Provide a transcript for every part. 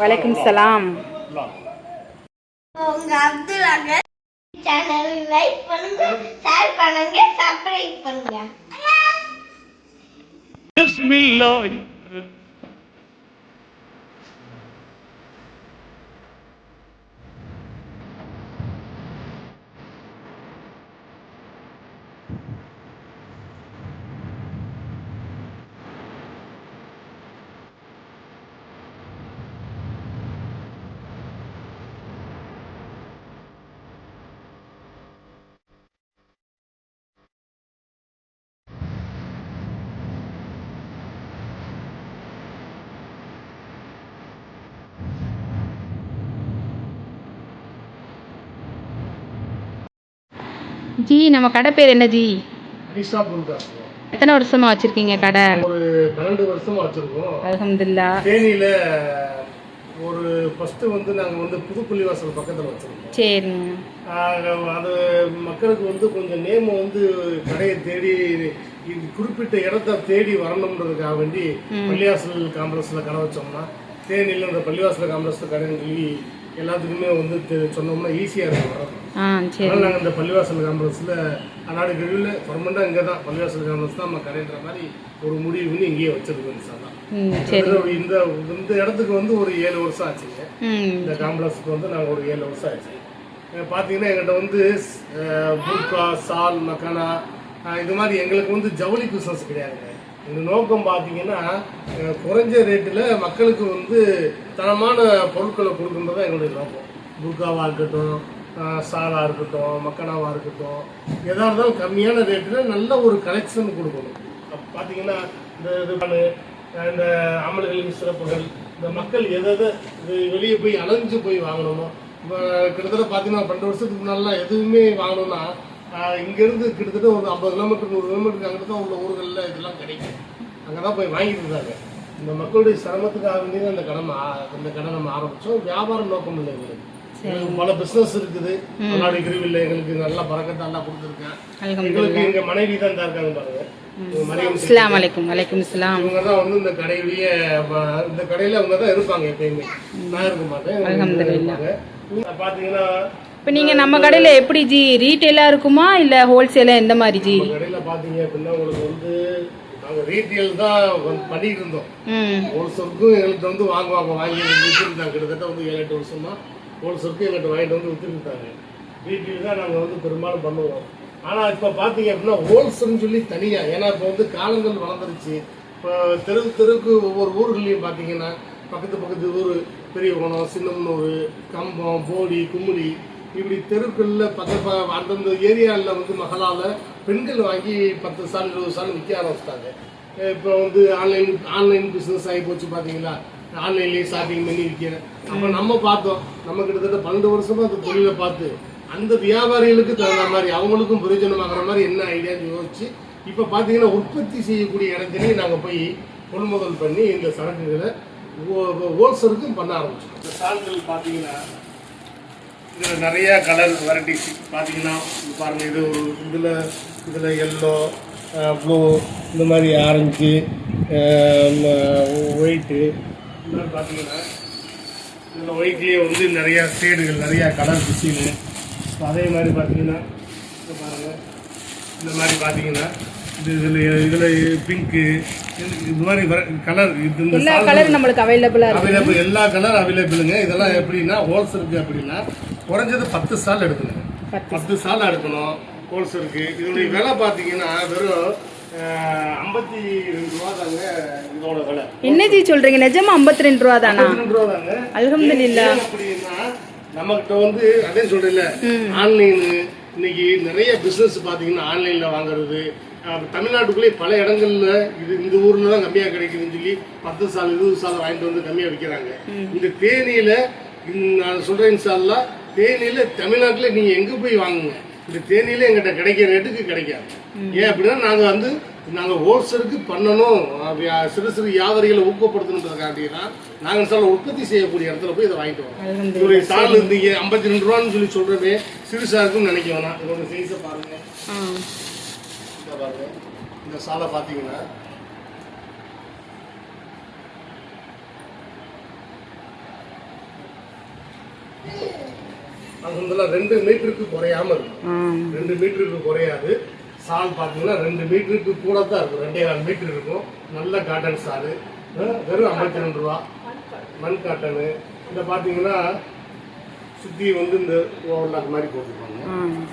வலைக்கம் சலாம். உங்க அப்துல் அகர் சேனல் லைக் பண்ணுங்க ஷேர் பண்ணுங்க சப்ஸ்கிரைப் பண்ணுங்க. பிஸ்மில்லாஹ் ஜி நம்ம கடை பேர் என்ன ஜி? எத்தனை வருஷமா வச்சிருக்கீங்க கடை? ஒரு பன்னெண்டு வருஷமா வச்சிருக்கோம். அல்ஹம்துலில்லா தேனியில ஒரு ஃபர்ஸ்ட் வந்து நாங்க வந்து புதுப்பள்ளிவாசல் பக்கத்துல வச்சிருக்கோம். சரிங்க. அது மக்களுக்கு வந்து கொஞ்சம் நேம் வந்து கடையை தேடி இது குறிப்பிட்ட இடத்த தேடி வரணுன்றதுக்காக வேண்டி பள்ளிவாசல் காம்ப்ளெக்ஸ்ல கடை வச்சோம்னா தேனியில் இந்த பள்ளிவாசல் காம்ப்ளெக்ஸ்ல கடைன்னு சொல்லி எல்லாத்துக்குமே வந்து சொன்னோம்னா ஈஸியா இருக்கும் அதனால நாங்கள் இந்த பள்ளிவாசல் காம்ப்ளெக்ஸில் அன்னாடு கருவில் பர்மனெண்ட்டாக இங்கே தான் பள்ளிவாசல் காம்ப்ளெக்ஸ் தான் நம்ம கடைன்ற மாதிரி ஒரு முடிவு பண்ணி இங்கேயே வச்சிருக்கோம் சார் தான். இந்த இந்த இடத்துக்கு வந்து ஒரு ஏழு வருஷம் ஆச்சுங்க இந்த காம்ப்ளெக்ஸுக்கு வந்து நாங்கள் ஒரு ஏழு வருஷம் ஆச்சு. பார்த்தீங்கன்னா எங்கிட்ட வந்து புர்கா சால் மக்கானா இது மாதிரி எங்களுக்கு வந்து ஜவுளி பிஸ்னஸ் கிடையாதுங்க. எங்கள் நோக்கம் பார்த்தீங்கன்னா குறைஞ்ச ரேட்டில் மக்களுக்கு வந்து தரமான பொருட்களை கொடுக்குறது தான் எங்களுடைய நோக்கம். புர்காவாக இருக்கட்டும் அஹ், இருக்கட்டும் மக்கனாவாக இருக்கட்டும் எதாக இருந்தாலும் கம்மியான ரேட்டில் நல்ல ஒரு கலெக்ஷன் கொடுக்கணும். அப்ப பார்த்தீங்கன்னா இந்த இது இந்த அமல்களின் சிறப்புகள் இந்த மக்கள் எதை எதை இது வெளியே போய் அலைஞ்சு போய் வாங்கணுமோ இப்போ கிட்டத்தட்ட பார்த்தீங்கன்னா பன்னெண்டு வருஷத்துக்கு முன்னாடிலாம் எதுவுமே வாங்கணும்னா இங்கேருந்து கிட்டத்தட்ட ஒரு ஐம்பது கிலோமீட்டர் நூறு கிலோமீட்டருக்கு அங்கே தான் உள்ள ஊர்களில் இதெல்லாம் கிடைக்கும். அங்கே தான் போய் வாங்கிட்டு இருந்தாங்க. இந்த மக்களுடைய சிரமத்துக்காக வேண்டி தான் இந்த கடை மா- இந்த கடை நம்ம ஆரம்பித்தோம் வியாபார நோக்கம் இல்லை எங்களுக்கு பல பிஸ்னஸ் இருக்குது. முன்னாடி கிருவில் எங்களுக்கு நல்லா பறக்கத்தை நல்லா கொடுத்துருக்கேன். எங்களுக்கு எங்கள் மனைவி தான் தான் இருக்காங்க பாருங்க. எங்க அஸ்ஸலாமு அலைக்கும். வலைக்கும் சலாம் இவங்க தான் வந்து இந்த கடையிலேயே இந்த கடையில அவங்க தான் இருப்பாங்க எப்பயுமே. நான் இருக்க மாட்டேன். இவங்க பாத்தீங்கன்னா இப்போ நீங்கள் நம்ம கடையில் எப்படி ஜி ரீட்டெயிலாக இருக்குமா? இல்லை ஹோல்சேலாக எந்த மாதிரி ஜி? கடையில பாத்தீங்க அப்படின்னா உங்களுக்கு வந்து ரீட்டெயில் தான் வந்து பண்ணிட்டு இருந்தோம் ஹோல்சேலுக்கும் எங்கள்கிட்ட வந்து வாங்குவாங்க வாங்கி வித்துருந்தாங்க. கிட்டத்தட்ட வந்து ஏழு எட்டு வருஷமா ஹோல்சேலுக்கும் எங்கள்கிட்ட வாங்கிட்டு வந்து வித்துருந்தாங்க. ரீட்டெயில் தான் நாங்க வந்து பெரும்பாலும் பண்ணுவோம். ஆனா இப்ப பாத்தீங்க அப்படின்னா ஹோல்சேல்னு சொல்லி தனியா ஏன்னா இப்ப வந்து காலங்கள் வளர்ந்துருச்சு. இப்போ தெரு தெருக்கு ஒவ்வொரு ஊர்கள்லையும் பாத்தீங்கன்னா பக்கத்து பக்கத்து ஊர் பெரியகுணம் சின்னம்னூர் கம்பம் போடி கும்மிடி இப்படி தெருக்களில் பக்க அந்தந்த ஏரியாவில் வந்து மகளால் பெண்கள் வாங்கி பத்து சால் இருபது சால் விற்க ஆரம்பிச்சிட்டாங்க. இப்போ வந்து ஆன்லைன் ஆன்லைன் பிஸ்னஸ் ஆகி போச்சு பார்த்தீங்களா ஆன்லைன்லேயே ஷாப்பிங் பண்ணி விற்கிறேன் அப்போ நம்ம பார்த்தோம். நம்ம கிட்டத்தட்ட பன்னெண்டு வருஷமா அந்த தொழிலை பார்த்து அந்த வியாபாரிகளுக்கு தகுந்த மாதிரி அவங்களுக்கும் பிரயோஜனமாகிற மாதிரி என்ன ஐடியான்னு யோசிச்சு இப்போ பார்த்தீங்கன்னா உற்பத்தி செய்யக்கூடிய இடத்துலையும் நாங்கள் போய் கொள்முதல் பண்ணி இந்த சரக்குகளை ஹோல்சேலுக்கும் பண்ண ஆரம்பிச்சோம். இந்த சால்கள் பார்த்தீங்கன்னா இதில் நிறைய கலர் வெரைட்டிஸ் பார்த்தீங்கன்னா பாருங்கள் இது ஒரு இதில் இதில் எல்லோ ப்ளூ இந்த மாதிரி ஆரஞ்சு ஒயிட்டு இந்த மாதிரி பார்த்தீங்கன்னா இதில் ஒயிட்லேயே வந்து நிறையா ஷேடுகள் நிறையா கலர் டிசைனு அதே மாதிரி பார்த்தீங்கன்னா பாருங்கள் இந்த மாதிரி பார்த்தீங்கன்னா இது இதில் இதில் பிங்க்கு இது மாதிரி கலர் இது எல்லா கலரும் நம்மளுக்கு அவைலபிளாக அவைலபிள் எல்லா கலர் அவைலபிளுங்க இதெல்லாம் எப்படின்னா ஹோல்சேலுக்கு அப்படின்னா குறைஞ்சது பத்து சால் எடுக்கணும். பத்து சால் எடுக்கணும். ஹோல்சேலுக்கு இதனுடைய விலை பார்த்தீங்கன்னா வெறும் ஐம்பத்தி ரெண்டு ரூபா தாங்க இதோட விலை. என்ன ஜி சொல்கிறீங்க நிஜமா ஐம்பத்தி ரெண்டு ரூபா தானா? ரெண்டு ரூபா தாங்க. அல்ஹம்துலில்லா. ஏன் அப்படின்னா நம்மகிட்ட வந்து அதே சொல்றேன்ல ஆன்லைன் இன்னைக்கு நிறைய பிசினஸ் பாத்தீங்கன்னா ஆன்லைன்ல வாங்குறது. அஹ் தமிழ்நாட்டுக்குள்ளே பல இடங்கள்ல இது இந்த ஊர்ல தான் கம்மியா கிடைக்குதுன்னு சொல்லி பத்து சால் இருபது சால் வாங்கிட்டு வந்து கம்மியா விற்கிறாங்க. இந்த தேனியில நான் சொல்றேன் இன்ஷால்லா தேனியில தமிழ்நாட்டுல நீங்க எங்க போய் வாங்குங்க? இந்த தேனியில எங்கிட்ட கிடைக்கிற ரேட்டுக்கு கிடைக்காது. ஏன் அப்படின்னா நாங்க வந்து நாங்க ஹோல்சேலுக்கு பண்ணணும். சிறு சிறு வியாபாரிகளை ஊக்கப்படுத்தணுன்றதுக்காண்டி தான் நாங்க சார் உற்பத்தி செய்யக்கூடிய இடத்துல போய் இதை வாங்கிட்டு வரோம். இதோடைய சால் இருந்தீங்க ஐம்பத்தி ரெண்டு ரூபான்னு சொல்லி சொல்றதே சிறுசா இருக்குன்னு நினைக்க வேணாம். இதோட சைஸை பாருங்க. பாருங்க. இந்த சாலை பார்த்தீங்கன்னா அல்ஹம்துலில்லாஹ் ரெண்டு மீட்டருக்கு குறையாம இருக்கும். ரெண்டு மீட்டருக்கு குறையாது. சால் பார்த்தீங்கன்னா ரெண்டு மீட்டருக்கு கூட தான் இருக்கும். ரெண்டே கால் மீட்டர் இருக்கும். நல்ல காட்டன் அஹ் வெறும் ஐம்பத்தி ரெண்டு ரூபா. மண் காட்டனு. இந்த பார்த்தீங்கன்னா சுற்றி வந்து இந்த ஓவர்லாக் மாதிரி போட்டுருப்பாங்க.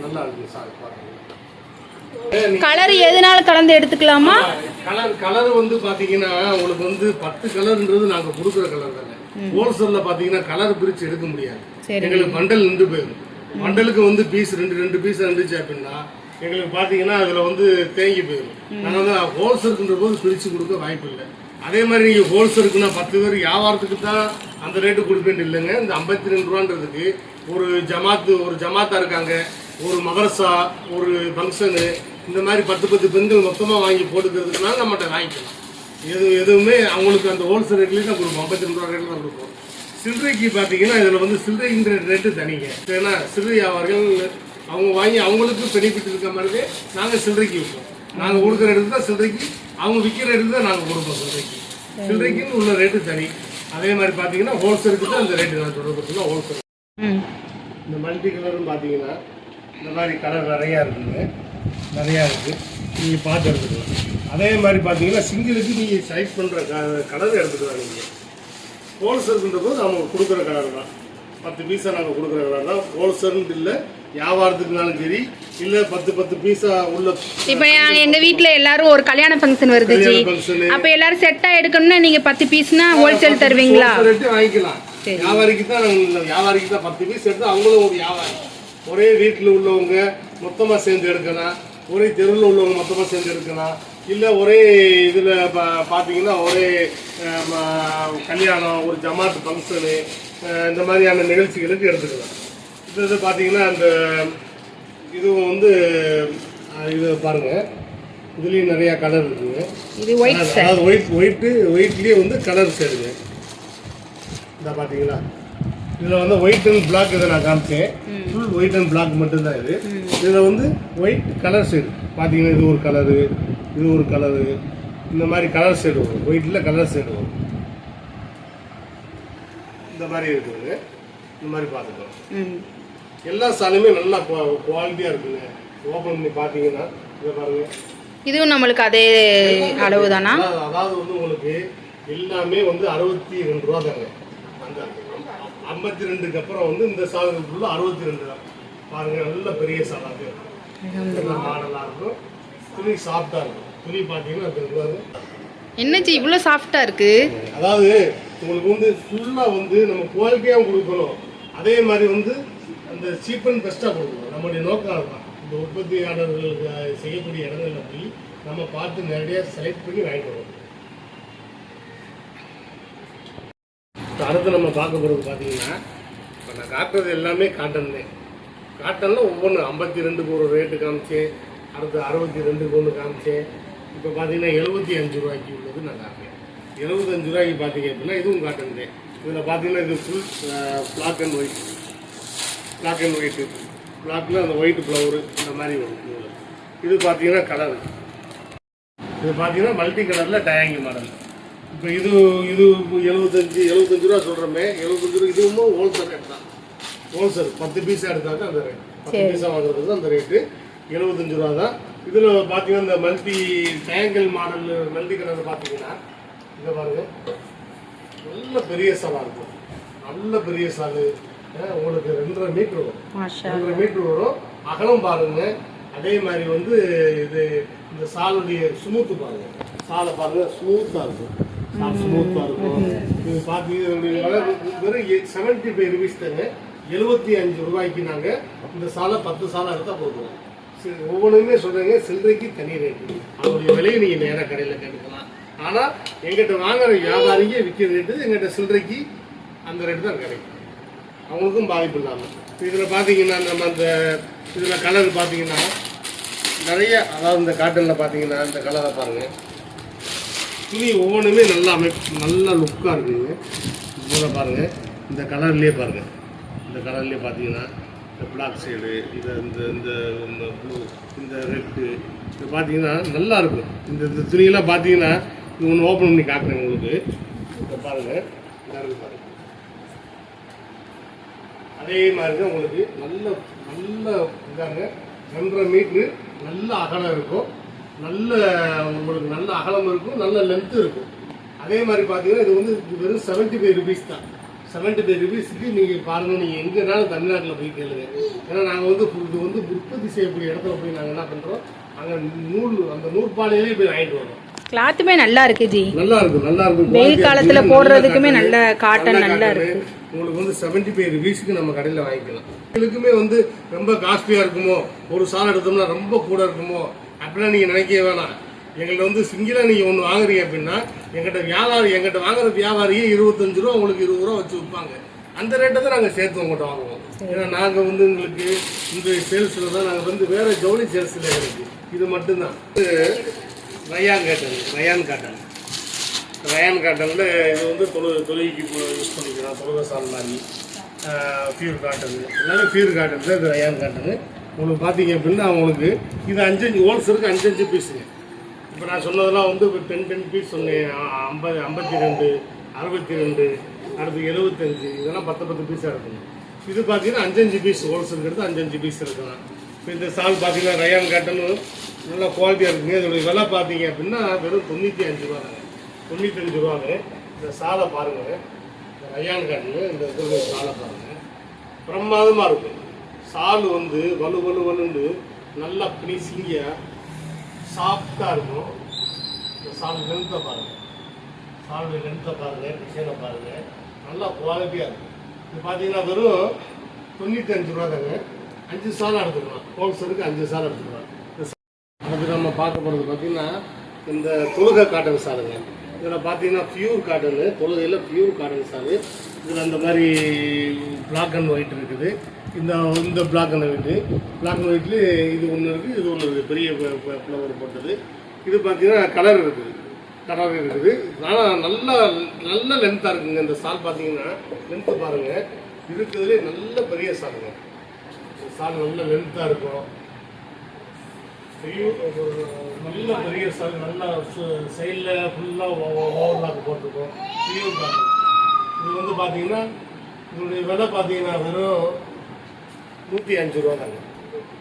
நல்லா இருக்கு சால் பார்த்தீங்கன்னா. கலர் எதுனால கலந்து எடுத்துக்கலாமா? கலர் கலர் வந்து பாத்தீங்கன்னா உங்களுக்கு வந்து பத்து கலர்ன்றது நாங்க கொடுக்குற கலர் தானே. ஹோல்சேல்ல பாத்தீங்கன்னா கலர் பிரிச்சு எடுக்க முடியாது. எங்களுக்கு பண்டல் நின்று போயிடும். பண்டலுக்கு வந்து பீஸ் ரெண்டு ரெண்டு பீஸ் இருந்துச்சு அப்படின்னா எங்களுக்கு பாத்தீங்கன்னா அதுல வந்து தேங்கி போயிடும். நாங்க வந்து ஹோல்சேல்ன்ற போது பிரிச்சு கொடுக்க வாய்ப்பு இல்லை. அதே மாதிரி நீங்க ஹோல்சேலுக்குன்னா பத்து பேர் வியாபாரத்துக்கு தான் அந்த ரேட்டு கொடுப்பேன் இல்லைங்க. இந்த ஐம்பத்தி ரெண்டு ரூபான்றதுக்கு ஒரு ஜமாத்து ஒரு ஜமாத்தா இருக்காங்க. ஒரு மதரசா ஒரு ஃபங்க்ஷனு இந்த மாதிரி பத்து பத்து பெண்கள் மொத்தமாக வாங்கி போட்டுக்கிறதுக்குனால நம்மகிட்ட வாங்கிக்கலாம். எது எதுவுமே அவங்களுக்கு அந்த ஹோல்சேல் ரேட்லேயே தான் கொடுப்போம். ஐம்பத்தி ரெண்டு ரூபா ரேட்டில் தான் கொடுப்போம். சில்லறைக்கு பார்த்தீங்கன்னா இதில் வந்து சில்லறைங்கிற ரேட்டு தனிங்க. ஏன்னா சில்லறை வியாபாரிகள் அவங்க வாங்கி அவங்களுக்கு பெனிஃபிட் இருக்க மாதிரி நாங்கள் சில்லறைக்கு விற்போம் நாங்கள் கொடுக்குற இடத்துல தான் சில்லறைக்கு அவங்க விற்கிற இடத்துல தான் நாங்கள் கொடுப்போம் சில்லறைக்கு. சில்லறைக்குன்னு உள்ள ரேட்டு தனி. அதே மாதிரி பார்த்தீங்கன்னா ஹோல்சேலுக்கு தான் அந்த ரேட்டு நான் சொல்கிறது ஹோல்சேல் இந்த மல்டி கலரும் பார்த்தீங்கன்னா இந்த மாதிரி கலர் நிறையா இருக்குங்க நிறையா இருக்குது. நீங்கள் பார்த்து எடுத்துக்கலாம் அதே மாதிரி பார்த்தீங்கன்னா சிங்கிளுக்கு நீங்கள் செலக்ட் பண்ணுற கலர் எடுத்துக்கலாம் நீங்கள் ஹோல்சேல்ன்ற போது நம்ம கொடுக்குற கலர் தான். பத்து பீஸாக நாங்கள் கொடுக்குற கலர் தான். ஹோல்சேல்னு இல்லை வியாபாரத்துக்குனாலும் சரி இல்லை பத்து பத்து பீஸா உள்ள இப்போ எங்கள் வீட்டில் எல்லாரும் ஒரு கல்யாண ஃபங்க்ஷன் வருது ஜி. அப்போ எல்லாரும் செட்டாக எடுக்கணும்னா நீங்கள் பத்து பீஸ்னா ஹோல்சேல் தருவீங்களா? வாங்கிக்கலாம். வியாபாரிக்கு தான் வியாபாரிக்கு தான் பத்து பீஸ் எடுத்து அவங்களும் ஒரு வியாபாரி. ஒரே வீட்டில் உள்ளவங்க மொத்தமாக சேர்ந்து எடுக்கலாம் ஒரே தெருவில் உள்ளவங்க மொத்தமாக சேர்ந்து எடுக்கலாம் இல்லை ஒரே இதில் பா பார்த்தீங்கன்னா ஒரே கல்யாணம் ஒரு ஜமாத் ஃபங்க்ஷனு இந்த மாதிரியான நிகழ்ச்சிகளுக்கு எடுத்துக்கலாம். இது இது பார்த்தீங்கன்னா அந்த இதுவும் வந்து இது பாருங்கள் இதுலேயும் நிறையா கலர் இருக்குங்க. இது ஒயிட் அதாவது ஒயிட் ஒயிட்டு ஒயிட்லேயே வந்து கலர் சேருங்க. இந்த பார்த்தீங்களா இதில் வந்து ஒயிட் அண்ட் பிளாக் இதை நான் காமிச்சேன். ஒயிட் அண்ட் பிளாக் மட்டும்தான் இது. இதில் வந்து ஒயிட் கலர் ஷேடு பார்த்தீங்கன்னா இது ஒரு கலரு இது ஒரு கலரு இந்த மாதிரி கலர் ஷேடு வரும். ஒயிட்டில் கலர் ஷேடு வரும். இந்த மாதிரி இருக்குங்க இந்த மாதிரி பார்த்துக்கலாம். எல்லா சாலையுமே நல்லா குவாலிட்டியாக இருக்குங்க. ஓப்பன் பண்ணி பார்த்தீங்கன்னா இதை பாருங்க. இதுவும் நம்மளுக்கு அதே அளவு தானா அதாவது வந்து உங்களுக்கு எல்லாமே வந்து அறுபத்தி ரெண்டு ரூபா தாங்க அந்த ஐம்பத்தி ரெண்டுக்கு அப்புறம் வந்து இந்த சாதனத்துக்குள்ள அறுபத்தி ரெண்டு தான். பாருங்க நல்ல பெரிய சாலாக நல்ல இருக்கும். துணி சாஃப்டாக இருக்கும். துணி பார்த்தீங்கன்னா அது பாருங்க. என்ன ஜி இவ்வளோ சாஃப்டாக இருக்கு? அதாவது உங்களுக்கு வந்து ஃபுல்லாக வந்து நம்ம குவாலிட்டியாகவும் கொடுக்கணும். அதே மாதிரி வந்து அந்த சீப் அண்ட் பெஸ்ட்டாக கொடுக்கணும். நம்மளுடைய நோக்கம் அதுதான். இந்த உற்பத்தியாளர்களுக்கு செய்யக்கூடிய இடங்கள்ல போய் நம்ம பார்த்து நேரடியாக செலக்ட் பண்ணி வாங்கிட்டு வரோம் இப்போ அடுத்து நம்ம பார்க்க போகிறது பார்த்தீங்கன்னா இப்போ நான் காட்டுறது எல்லாமே காட்டன் தான். காட்டனில் ஒவ்வொன்று ஐம்பத்தி ரெண்டுக்கு ஒரு ரேட்டு காமிச்சேன் அடுத்து அறுபத்தி ரெண்டுக்கு ஒன்று காமிச்சேன் இப்போ பார்த்தீங்கன்னா எழுபத்தி அஞ்சு ரூபாய்க்கு உள்ளது நான் காட்டுறேன். எழுபத்தஞ்சு ரூபாய்க்கு பார்த்தீங்க அப்படின்னா இதுவும் காட்டன் தான். இதில் பார்த்தீங்கன்னா இது full black and white black and white பிளாக்ல அந்த ஒயிட் ஃப்ளவரு இந்த மாதிரி வரும் இது பார்த்தீங்கன்னா கலர் இது பார்த்தீங்கன்னா மல்டி கலரில் டயாங்கி மாடல் இப்போ இது இது எழுபத்தஞ்சு எழுபத்தஞ்சு ரூபா சொல்கிறோமே எழுபத்தஞ்சு ரூபா இதுவும் ஹோல்சேல் ரேட் தான். ஹோல்சேல் பத்து பீஸா எடுத்தாக்க அந்த ரேட் பத்து பீஸா வாங்குறது அந்த ரேட்டு எழுபத்தஞ்சு ரூபா தான். இதில் பார்த்தீங்கன்னா இந்த multi tangle model multi colour பார்த்தீங்கன்னா இதை பாருங்க. நல்ல பெரிய சாலாக இருக்கும். நல்ல பெரிய சாலு உங்களுக்கு ரெண்டரை மீட்ரு வரும். ரெண்டரை மீட்டர் வரும். அகலம் பாருங்க. அதே மாதிரி வந்து இது இந்த சாலுடைய ஸ்மூத்து பாருங்க. சாலை பாருங்க ஸ்மூத்தாக இருக்கும். ஸ்மூத்தாக இருக்கும். இது பார்த்தீங்கன்னா வெறும் செவன்ட்டி ஃபைவ் ருபீஸ் தாங்க எழுபத்தி அஞ்சு ரூபாய்க்கு நாங்கள் இந்த சாலை பத்து சாலை எடுத்தால் சரி, ஒவ்வொன்றுமே சொல்கிறேங்க சில்லறைக்கு தனி ரேட்டு அதோடைய விலையை நீங்கள் நேராக கடையில் கேட்டுக்கலாம். ஆனால் எங்கிட்ட வாங்குற வியாபாரிங்க விற்கிற ரேட்டு எங்கிட்ட சில்லறைக்கு அந்த ரேட்டு தான் கிடைக்கும். அவங்களுக்கும் பாதிப்பு இல்லாமல் இதில் பார்த்தீங்கன்னா நம்ம அந்த இதில் கலர் பார்த்தீங்கன்னா நிறைய அதாவது இந்த காட்டனில் பார்த்தீங்கன்னா இந்த கலரை பாருங்கள் துணி ஒவ்வொன்றுமே நல்லா அமைப்பு நல்ல லுக்காக இருக்குங்க இதில் பாருங்கள் இந்த கலர்லேயே பாருங்கள் இந்த கலர்லேயே பார்த்தீங்கன்னா இந்த பிளாக் சைடு இதை இந்த இந்த இந்த ப்ளூ இந்த ரெட்டு இது பார்த்தீங்கன்னா நல்லா இருக்கும். இந்த இந்த துணியெல்லாம் பார்த்தீங்கன்னா இது ஒன்று ஓப்பன் பண்ணி காட்டுறேன் உங்களுக்கு. இதை பாருங்கள் எல்லாருக்கும் இருக்கு அதே மாதிரி தான் உங்களுக்கு நல்ல நல்ல இதாங்க. ரெண்டரை மீட்ரு நல்ல அகலம் இருக்கும். நல்ல உங்களுக்கு நல்ல அகலம் இருக்கும் நல்ல லென்த்து இருக்கும். அதே மாதிரி பார்த்தீங்கன்னா இது வந்து வெறும் செவன்ட்டி ஃபைவ் ருபீஸ் தான். செவன்ட்டி ஃபைவ் ருபீஸுக்கு நீங்கள் பாருங்கள் நீங்கள் எங்கேனாலும் தமிழ்நாட்டில் போய் கேளுங்க. ஏன்னா நாங்கள் வந்து இது வந்து உற்பத்தி செய்யக்கூடிய இடத்துல போய் நாங்கள் என்ன பண்ணுறோம் அங்கே நூல் அந்த நூற்பாலையிலே போய் வாங்கிட்டு வரோம் கிளாத்துமே நல்லா இருக்கு ஜி. நல்லா இருக்கும் நல்லா இருக்கும் வெயில் காலத்துல போடுறதுக்குமே. நல்ல cotton நல்லா. இருக்கு. உங்களுக்கு வந்து செவன்டி ஃபைவ் ருபீஸ்க்கு நம்ம கடையில் வாங்கிக்கலாம். இதுக்குமே வந்து ரொம்ப காஸ்ட்லியாக இருக்குமோ? ஒரு சால் எடுத்தோம்னா ரொம்ப கூட இருக்குமோ? அப்படிலாம் நீங்கள் நினைக்கவே வேணாம். எங்கள்கிட்ட வந்து சிங்கிளாக நீங்கள் ஒன்று வாங்குறீங்க அப்படின்னா எங்கிட்ட வியாபாரி எங்கிட்ட வாங்குற வியாபாரியே இருபத்தஞ்சு ரூபா உங்களுக்கு இருபது ரூபா வச்சு விற்பாங்க. அந்த ரேட்டை தான் நாங்கள் சேர்த்து உங்கள்கிட்ட வாங்குவோம். ஏன்னா நாங்கள் வந்து உங்களுக்கு இந்த சேல்ஸில் தான் நாங்கள் வந்து வேறு ஜவுளி சேல்ஸில் எங்களுக்கு. இது மட்டும்தான். இது rayon cotton rayon cotton. Rayon காட்டனில் இது வந்து தொழு தொழுகைக்கு யூஸ் பண்ணிக்கலாம். தொழுகை சால் மாதிரி. Pure cotton. எல்லாமே ஃபியூர் காட்டன் தான் இது ரயான் காட்டனு. உங்களுக்கு பார்த்தீங்க அப்படின்னா உங்களுக்கு இது அஞ்சஞ்சு ஹோல்சேலுக்கு அஞ்சஞ்சு பீஸுங்க இப்போ நான் சொன்னதெல்லாம் வந்து இப்போ டென் டென் பீஸ் சொன்னேன். ஐம்பது ஐம்பத்தி ரெண்டு அறுபத்தி ரெண்டு அடுத்து எழுபத்தஞ்சு இதெல்லாம் பத்து பத்து பீஸாக இருக்கும். இது பார்த்தீங்கன்னா அஞ்சஞ்சு பீஸ் ஹோல்சேல் இருக்கிறது அஞ்சஞ்சு பீஸ் இருக்கலாம் இப்போ இந்த சால் பார்த்தீங்கன்னா ரயான் காட்டன் நல்லா குவாலிட்டியாக இருக்குங்க. இதோடைய விலை பார்த்தீங்க அப்படின்னா வெறும் தொண்ணூற்றி அஞ்சு ரூபா தொண்ணூத்தஞ்சு ரூபாங்க. இந்த சாலை பாருங்கள் ரயான் காட்டன் இந்த சாலை பாருங்கள் பிரமாதமாக இருக்கும். சால் வந்து வலு வலு வலுன்னு நல்லா பினிசிங்க சாஃப்டாக இருக்கும். இந்த சால் லென்த்தை பாருங்கள் சாலுடைய லென்த்தை பாருங்கள் டிசைனை பாருங்கள் நல்லா குவாலிட்டியாக இருக்கும். இது பார்த்தீங்கன்னா வெறும் தொண்ணூத்தஞ்சு ரூபா தாங்க அஞ்சு சால் எடுத்துக்கலாம். ஹோல்சேலுக்கு அஞ்சு சால் எடுத்துக்கலாம். அது அடுத்து நம்ம பார்க்க போகிறது பார்த்தீங்கன்னா இந்த தொழுகை காட்டன் சாலுங்க. இதில் பார்த்தீங்கன்னா பியூர் காட்டனு தொழுகையில் பியூர் காட்டன் சாலு. இதில் அந்த மாதிரி பிளாக் அண்ட் ஒயிட் இருக்குது. இந்த இந்த black and white black and ஒயிட்ல இது ஒன்று இருக்குது இது ஒன்று இருக்குது பெரிய ஃப்ளவர் போட்டது. இது பார்த்தீங்கன்னா கலர் இருக்குது. கலர் இருக்குது. ஆனால் நல்லா நல்ல லென்த்தாக இருக்குங்க இந்த சால் பார்த்தீங்கன்னா லென்த்து பாருங்கள் இருக்கிறதுலே நல்ல பெரிய சாலுங்க. சால் நல்ல லென்த்தாக இருக்கும். பெரிய நல்ல பெரிய சால் நல்லா சைடில் ஃபுல்லாக ஓவர்லாக் போட்டிருக்கோம். இது வந்து பார்த்தீங்கன்னா இதனுடைய விலை பார்த்தீங்கன்னா வெறும் நூற்றி அஞ்சு ரூபா தாங்க.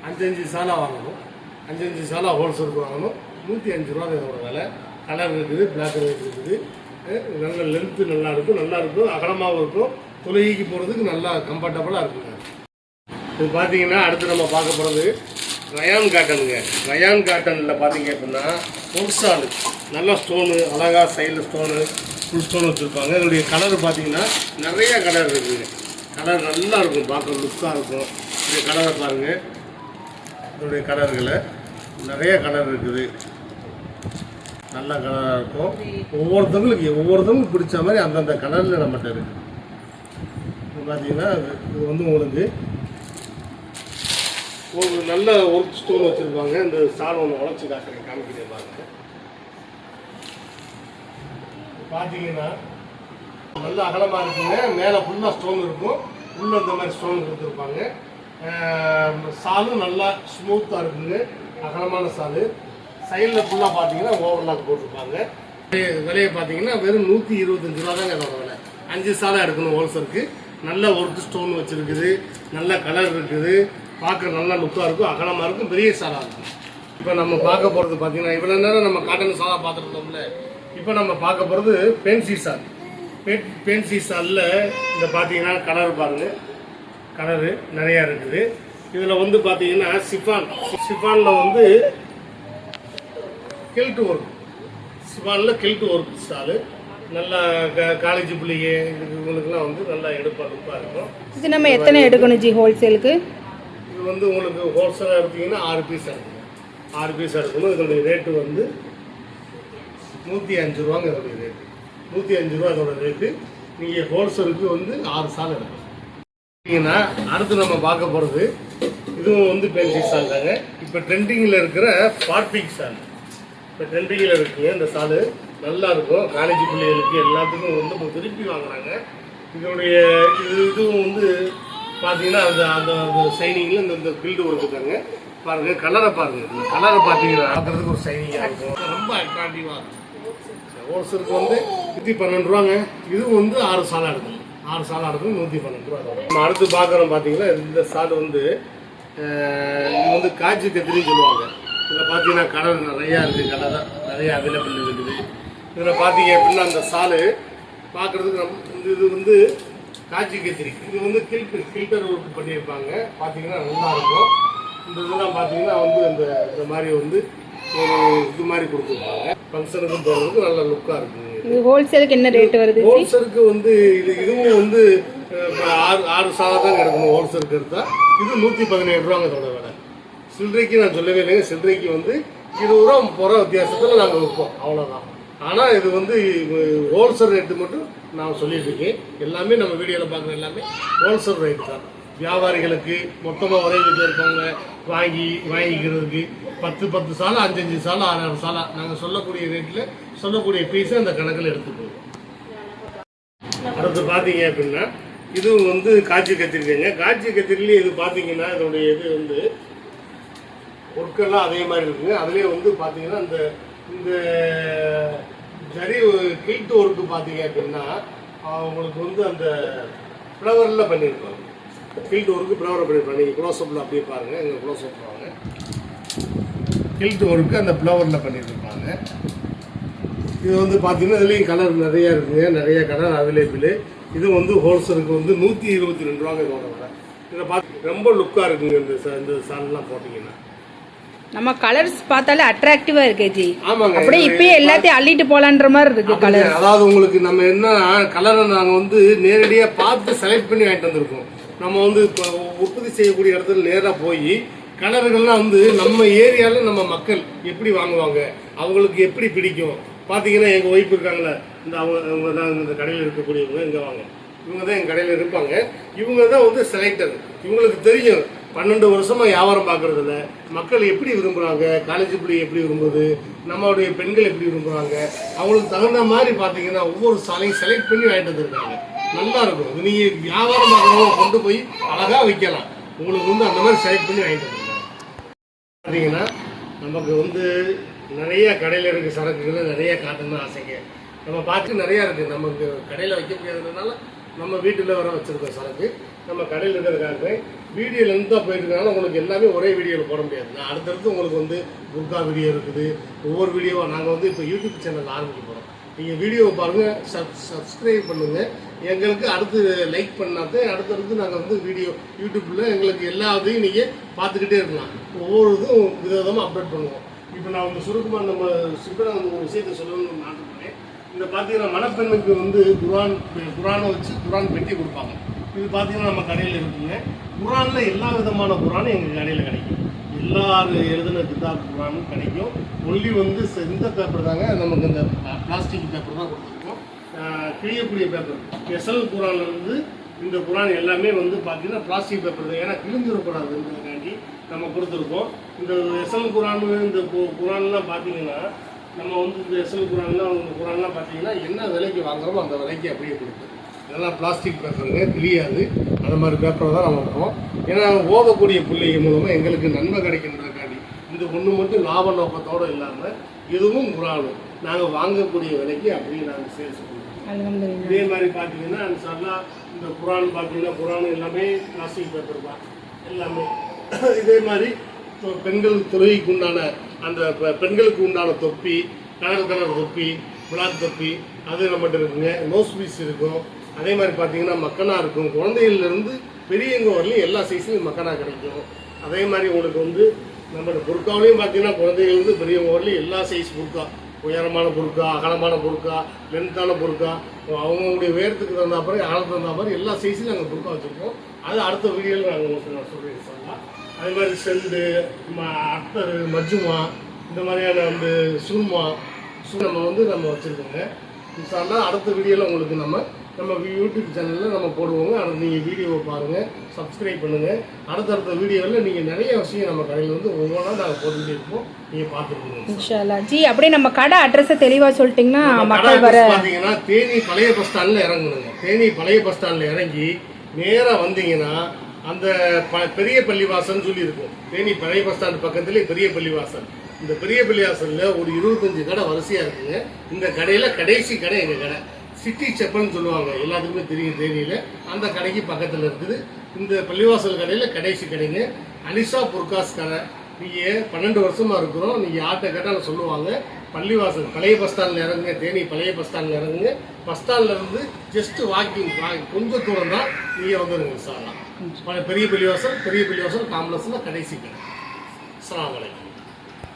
அஞ்சஞ்சு சாலா வாங்கணும். அஞ்சஞ்சு சாலா ஹோல்சேலுக்கு வாங்கணும். நூற்றி அஞ்சு ரூபா இதோட விலை. கலர் இருக்குது பிளாக் அண்ட் ஒயிட் இருக்குது. நல்ல லென்த்து நல்லா இருக்கும் நல்லா இருக்கும் அகலமாகவும் இருக்கும். தொழுகைக்கு போகிறதுக்கு நல்லா கம்ஃபர்டபுளாக இருக்குங்க. இது பார்த்தீங்கன்னா அடுத்து நம்ம பார்க்க போகிறது ரயான் காட்டனுங்க. ரயான் காட்டனில் பார்த்தீங்க அப்படின்னா பொருசாலு நல்ல ஸ்டோனு அழகாக சைடில் ஸ்டோனு ஃபுல் ஸ்டோன் வச்சுருப்பாங்க. இதனுடைய கலர் பார்த்தீங்கன்னா நிறைய கலர் இருக்குதுங்க கலர் நல்லா இருக்கும் பார்க்க லுக்காக இருக்கும். இது கலரை பாருங்கள் இதனுடைய கலர்களை நிறைய கலர் இருக்குது. நல்ல கலராக இருக்கும். ஒவ்வொருத்தவங்களுக்கு ஒவ்வொருத்தவங்களுக்கு பிடிச்ச மாதிரி அந்தந்த கலரில் நம்மகிட்ட இருக்குது இது பார்த்தீங்கன்னா இது- வந்து உங்களுக்கு ஒரு நல்ல ஒர்க் ஸ்டோன் வச்சுருப்பாங்க. இந்த ஸ்டார் ஒன்று உழைச்சி காட்டுறேன். காமிக்கிறேன் பாருங்க. பார்த்தீங்கன்னா நல்ல அகலமாக இருக்குங்க. மேலே ஃபுல்லாக ஸ்டோன் இருக்கும். உள்ள இந்த மாதிரி ஸ்டோன் கொடுத்துருப்பாங்க. சாலும் நல்லா ஸ்மூத்தாக இருக்குங்க. அகலமான சாலு. சைடில் ஃபுல்லாக பார்த்தீங்கன்னா ஓவர்லாக் போட்டிருப்பாங்க. விலையை பார்த்தீங்கன்னா வெறும் நூற்றி இருபத்தஞ்சு ரூபா தாங்க அதோட விலை. அஞ்சு சாலை எடுக்கணும் ஹோல்சேலுக்கு நல்ல ஒர்க் ஸ்டோன் வச்சுருக்குது. நல்ல கலர் இருக்குது. பார்க்க நல்லா லுக்காக இருக்கும். அகலமாக இருக்கும். பெரிய சாலாக இருக்கும். இப்போ நம்ம பார்க்க போகிறது பார்த்தீங்கன்னா இவ்வளோ நேரம் நம்ம காட்டன் சாலா பார்த்துருந்தோம்ல இப்போ நம்ம பார்க்க போகிறது பென்சி சால். பென்சி சாலில் இந்த பார்த்தீங்கன்னா கலர் பாருங்கள் கலரு நிறையா இருக்குது. இதில் வந்து பார்த்தீங்கன்னா சிஃபான். சிஃபானில் வந்து கில்ட் ஒர்க் சிஃபானில் கில்ட் ஒர்க் ஸ்டாலு நல்லா காலேஜ் பிள்ளைங்க இவங்களுக்குலாம் வந்து நல்லா எடுப்பாக லுப்பாக இருக்கும் இது நம்ம எத்தனை எடுக்கணும் ஜி ஹோல்சேலுக்கு இது வந்து உங்களுக்கு ஹோல்சேலாக எடுத்தீங்கன்னா ஆறு பீஸ் எடுக்கணும் ஆறு பீஸ் எடுக்கணும் இதோடைய ரேட்டு வந்து நூற்றி அஞ்சு ரூபாங்க இதோடைய ரேட்டு நூற்றி அஞ்சு ரூபா இதோட ரேட்டு நீங்கள் ஹோல்சேலுக்கு வந்து ஆறு சால் எடுக்கணும் பார்த்தீங்கன்னா அடுத்து நம்ம பார்க்க போகிறது இதுவும் வந்து பென்சி சால் தாங்க. இப்போ ட்ரெண்டிங்கில் இருக்கிற பார்பிக் சால் இப்போ ட்ரெண்டிங்கில் இருக்குங்க இந்த சாலு நல்லா இருக்கும். காலேஜ் பிள்ளைகளுக்கு எல்லாத்துக்கும் வந்து நம்ம திருப்பி வாங்குறாங்க. இதோடைய இது இதுவும் வந்து பார்த்தீங்கன்னா அந்த அந்த அந்த ஷைனிங்கில் இந்த இந்த பில்டு கொடுத்துருக்காங்க. பாருங்க கலரை பாருங்க. இந்த கலரை பார்த்தீங்கன்னா பார்க்குறதுக்கு ஒரு ஷைனிங்காக இருக்கும். ரொம்ப அட்ராக்டிவாக இருக்கும். ஹோல்சேலுக்கு வந்து நூற்றி பன்னெண்டு ரூபாங்க. இதுவும் வந்து ஆறு சாலை எடுக்கணும் ஆறு சாலை இருக்கும் நூற்றி பன்னெண்டு ரூபா வரும். நம்ம அடுத்து பார்க்குறோம் பார்த்தீங்கன்னா இந்த சால் வந்து இது வந்து காய்ச்சி கத்திரின்னு சொல்லுவாங்க. இதில் பார்த்தீங்கன்னா கலர் நிறையா இருக்குது கடை தான் நிறையா அவைலபிள் இருக்குது. இதில் பார்த்தீங்க அப்படின்னா அந்த சாலு பார்க்குறதுக்கு ரொம்ப இது வந்து காய்ச்சி கத்திரி. இது வந்து கில்டர் கில்டர் ஒர்க் பண்ணியிருப்பாங்க. பார்த்தீங்கன்னா நல்லா இருக்கும். இந்த இதெல்லாம் பார்த்தீங்கன்னா வந்து இந்த இந்த மாதிரி வந்து ஒரு இது மாதிரி கொடுத்துருப்பாங்க. ஃபங்க்ஷனுக்கும் போகிறதுக்கு நல்ல லுக்காக இருக்குது இது ஹோல்சேலுக்கு என்ன ரேட் வருது ஹோல்சேலுக்கு வந்து இது இதுவும் வந்து ஆறு ஆறு சாதம் தான் கிடக்கணும் ஹோல்சேலுக்கு எடுத்தா. இது நூற்றி பதினேழு ரூபாங்க இதோட விலை. சில்லறைக்கு நான் சொல்லவே இல்லைங்க. சில்லறைக்கு வந்து இருபது ரூபா முப்பது ரூபா வித்தியாசத்தில் நாங்கள் விற்போம். அவ்வளோதான் ஆனால் இது வந்து ஹோல்சேல் ரேட்டு மட்டும் நான் சொல்லிட்டு இருக்கேன் எல்லாமே நம்ம வீடியோவில் பார்க்குற எல்லாமே ஹோல்சேல் ரேட்டு தான். வியாபாரிகளுக்கு மொத்தமாக ஒரே வீட்டில் இருக்கவங்க வாங்கி வாங்கிக்கிறதுக்கு பத்து பத்து சாலை அஞ்சஞ்சு சாலை ஆறு ஆறு சாலை. நாங்கள் சொல்லக்கூடிய ரேட்டில் சொல்லக்கூடிய பீஸை அந்த கணக்கில் எடுத்துக்கோங்க அடுத்து பார்த்தீங்க அப்படின்னா இதுவும் வந்து காய்ச்சி கத்திரிக்காய்ங்க காய்ச்சி கத்திரிலேயே இது பார்த்தீங்கன்னா இதனுடைய இது வந்து ஒர்க்கெல்லாம் அதே மாதிரி இருக்குங்க. அதுலேயே வந்து பார்த்தீங்கன்னா இந்த இந்த ஜரி கில்ட் ஒர்க்கு பார்த்தீங்க அப்படின்னா அவங்களுக்கு வந்து அந்த ஃப்ளவரில் பண்ணியிருப்பாங்க. ஃபீல்டு ஒர்க்கு ஃப்ளவர் பண்ணியிருப்பாங்க. நீங்கள் க்ளோஸ்அப்பில் அப்படியே பாருங்கள் எங்கள் க்ளோஸ்அப் வாங்க. கில்ட் ஒர்க்கு அந்த ஃப்ளவரில் பண்ணியிருப்பாங்க இது வந்து பார்த்தீங்கன்னா இதுலேயும் கலர் நிறைய இருக்குங்க நிறைய கலர் அவைலபிள் இது வந்து ஹோல்சேலுக்கு வந்து நூற்றி இருபத்தி ரெண்டு ரூபாங்க இதோட விலை. இதில் பார்த்து ரொம்ப லுக்காக இருக்குங்க இந்த இந்த சால்லாம் போட்டிங்கன்னா. நம்ம கலர்ஸ் பார்த்தாலே அட்ராக்டிவா இருக்கு ஜி. ஆமாங்க. அப்படியே இப்பயே எல்லாத்தையும் அள்ளிட்டு போலான்ற மாதிரி இருக்கு கலர் அதாவது உங்களுக்கு நம்ம என்ன கலரை நாங்கள் வந்து நேரடியாக பார்த்து செலக்ட் பண்ணி வாங்கிட்டு வந்திருக்கோம். நம்ம வந்து இப்போ உற்பத்தி செய்யக்கூடிய இடத்துல நேராக போய் கலர்கள்லாம் வந்து நம்ம ஏரியாவில் நம்ம மக்கள் எப்படி வாங்குவாங்க? அவங்களுக்கு எப்படி பிடிக்கும்? பார்த்தீங்கன்னா எங்கள் ஒய்ஃப் இருக்காங்களே இந்த அவங்க அவங்க தான் இந்த கடையில் இருக்கக்கூடியவங்க இங்கே வாங்க. இவங்க தான் எங்கள் கடையில் இருப்பாங்க. இவங்க தான் வந்து செலக்டர் இவங்களுக்கு தெரியும். பன்னெண்டு வருஷமா வியாபாரம் பார்க்கறதுல மக்கள் எப்படி விரும்புகிறாங்க காலேஜ் பிள்ளை எப்படி விரும்புது? நம்மளுடைய பெண்கள் எப்படி விரும்புகிறாங்க அவங்களுக்கு தகுந்த மாதிரி பார்த்தீங்கன்னா ஒவ்வொரு சாலையும் செலக்ட் பண்ணி வாங்கிட்டு வந்துருக்காங்க. நல்லா இருக்கும். நீங்கள் வியாபாரம் பார்க்குறவங்க கொண்டு போய் அழகாக விற்கலாம் உங்களுக்கு வந்து அந்த மாதிரி செலக்ட் பண்ணி வாங்கிட்டு வந்திருக்காங்க பார்த்தீங்கன்னா நமக்கு வந்து நிறைய கடையில் இருக்க சரக்குகள் நிறைய காட்டணும்னு ஆசைங்க. நம்ம பார்த்து நிறையா இருக்குது நமக்கு கடையில் வைக்க முடியாததுனால நம்ம வீட்டில் வர வச்சுருக்கோம் சரக்கு நம்ம கடையில் இருக்கிறதுக்காக காட்டுறேன் வீடியோ லென்த்தாக போயிருக்கனால உங்களுக்கு எல்லாமே ஒரே வீடியோவில் போட முடியாது. நான் அடுத்தடுத்து உங்களுக்கு வந்து புர்கா வீடியோ இருக்குது. ஒவ்வொரு வீடியோவாக நாங்கள் வந்து இப்போ யூடியூப் சேனல் ஆரம்பிக்க போகிறோம் நீங்கள் வீடியோவை பாருங்கள் சப் சப்ஸ்கிரைப் பண்ணுங்கள் எங்களுக்கு அடுத்து லைக் பண்ணாதான் அடுத்தடுத்து நாங்கள் வந்து வீடியோ யூடியூப்பில் எங்களுக்கு எல்லா இதையும் நீங்கள் பார்த்துக்கிட்டே இருக்கலாம். ஒவ்வொரு இதுவும் விதவிதமாக அப்டேட் பண்ணுவோம். இப்போ நான் வந்து சுருக்கமாக நம்ம சிம்பிளாக வந்து ஒரு விஷயத்தை சொல்லணும்னு நான் பண்ணேன் இந்த பார்த்தீங்கன்னா மணப்பெண்ணுக்கு வந்து குரான் குரானை வச்சு குரான் பெட்டி கொடுப்பாங்க. இது பார்த்தீங்கன்னா நம்ம கடையில் இருக்குங்க. குரானில் எல்லா விதமான குரானும் எங்கள் கடையில் கிடைக்கும். எல்லாரும் எழுதின கிதாப் குரானும் கிடைக்கும். ஒன்லி வந்து இந்த பேப்பர் தாங்க. நமக்கு இந்த பிளாஸ்டிக் பேப்பர் தான் கொடுத்துருக்கோம். கிழியக்கூடிய பேப்பர் எஸ்எல் குரானில் இருந்து இந்த குரான் எல்லாமே வந்து பார்த்தீங்கன்னா பிளாஸ்டிக் பேப்பர் தான். ஏன்னா கிழிஞ்சிடக்கூடாதுன்றதுக்காண்டி நம்ம கொடுத்துருக்கோம். இந்த எஸ்எல் குரான் இந்த குரான்லாம் பார்த்தீங்கன்னா நம்ம வந்து இந்த எஸ்எல் குரான்லாம் இந்த குரான்லாம் பார்த்தீங்கன்னா என்ன விலைக்கு வாங்குறோமோ அந்த விலைக்கு அப்படியே கொடுக்கும். இதெல்லாம் பிளாஸ்டிக் பேப்பருங்க கிளியாது அந்த மாதிரி பேப்பரை தான் நம்ம வைப்போம் ஏன்னா ஓதக்கூடிய பிள்ளைங்க மூலமாக எங்களுக்கு நன்மை கிடைக்கின்றதுக்காண்டி. இந்த ஒன்று மட்டும் லாப நோக்கத்தோடு இல்லாமல் இதுவும் குரானும். நாங்கள் வாங்கக்கூடிய விலைக்கு அப்படியே நாங்கள் சேல்ஸ் பண்ணுவோம் இதே மாதிரி பார்த்தீங்கன்னா சல்லா இந்த குரான் பார்த்தீங்கன்னா குரான் எல்லாமே பிளாஸ்டிக் பேப்பர் தான். எல்லாமே. இதே மாதிரி இப்போ பெண்கள் துறைக்கு உண்டான அந்த பெண்களுக்கு உண்டான தொப்பி கலர் கலர் தொப்பி பிளாக் தொப்பி அது நம்மகிட்ட இருக்குங்க. நோஸ் பீஸ் இருக்கும். அதே மாதிரி பார்த்தீங்கன்னா மக்கனா இருக்கும். குழந்தைகள்லேருந்து பெரியவங்க வரலையும் எல்லா சைஸ்லையும் மக்கனா கிடைக்கும். அதே மாதிரி உங்களுக்கு வந்து நம்மளோட புர்காவிலையும் பார்த்தீங்கன்னா குழந்தைகள் இருந்து பெரியவங்க வரலையும் எல்லா சைஸ் புர்கா உயரமான பொருட்கா அகலமான பொருட்கா லென்த்தான பொருட்கா அவங்களுடைய உயரத்துக்கு தகுந்த மாதிரி ஆழத்துக்கு தகுந்த மாதிரி எல்லா சைஸ்லையும் நாங்கள் பொருட்கா வச்சுருக்கோம். அது அடுத்த வீடியோவில் நாங்கள் உங்களுக்கு நான் சொல்கிறேன் சொல்லலாம் அதே மாதிரி செண்டு ம அத்தர் மஜ்ஜுமா இந்த மாதிரியான வந்து சுருமா சூ நம்ம வந்து நம்ம வச்சுருக்கோங்க. இன்ஷால்லா அடுத்த வீடியோவில் உங்களுக்கு நம்ம நம்ம யூடியூப் சேனலில் நம்ம போடுவோங்க. அடுத்து நீங்கள் வீடியோவை பாருங்கள் சப்ஸ்கிரைப் பண்ணுங்கள் அடுத்தடுத்த வீடியோவில் நீங்கள் நிறைய விஷயம் நம்ம கடையில் வந்து ஒவ்வொன்றா நாங்கள் போட்டுக்கிட்டே இருப்போம் நீங்கள் பார்த்துருக்கோங்க இன்ஷா அல்லாஹ் ஜி அப்படியே நம்ம கடை அட்ரஸை தெளிவா சொல்லிட்டீங்கன்னா மக்கள் வர பாத்தீங்கன்னா தேனி பழைய பஸ் ஸ்டாண்ட்ல இறங்கணுங்க. தேனி பழைய பஸ் ஸ்டாண்ட்ல இறங்கி நேரா வந்தீங்கன்னா அந்த ப- பெரிய பள்ளிவாசல்னு சொல்லி இருக்கும் தேனி பழைய பஸ் ஸ்டாண்ட் பக்கத்துலேயே பெரிய பள்ளிவாசல். இந்த பெரிய பள்ளிவாசல்ல ஒரு இருபத்தஞ்சு கடை வரிசையா இருக்குங்க. இந்த கடையில கடைசி கடை எங்க கடை. சிட்டி செப்பல்னு சொல்லுவாங்க. எல்லாத்துக்குமே தெரியும் தேனியில் அந்த கடைக்கு பக்கத்தில் இருக்குது. இந்த பள்ளிவாசல் கடையில் கடைசி கடைங்க. அனிஷா புர்காஸ் கடை. நீங்கள் பன்னெண்டு வருஷமாக இருக்கிறோம். நீங்கள் ஆட்டை கேட்டால் சொல்லுவாங்க. பள்ளிவாசல் பழைய பஸ் ஸ்டாண்டில் இறங்குங்க. தேனி பழைய பஸ் ஸ்டாண்டில் இறங்குங்க. பஸ் ஸ்டாண்ட்லேருந்து ஜஸ்ட்டு ஜஸ்ட் வாக்கிங் கொஞ்சம் தூரம் தான் நீங்கள் வந்துடுங்க சார். பெரிய பள்ளிவாசல் பெரிய பள்ளிவாசல் காம்ப்ளெக்ஸில் கடைசி கடை. அஸ்ஸலாமு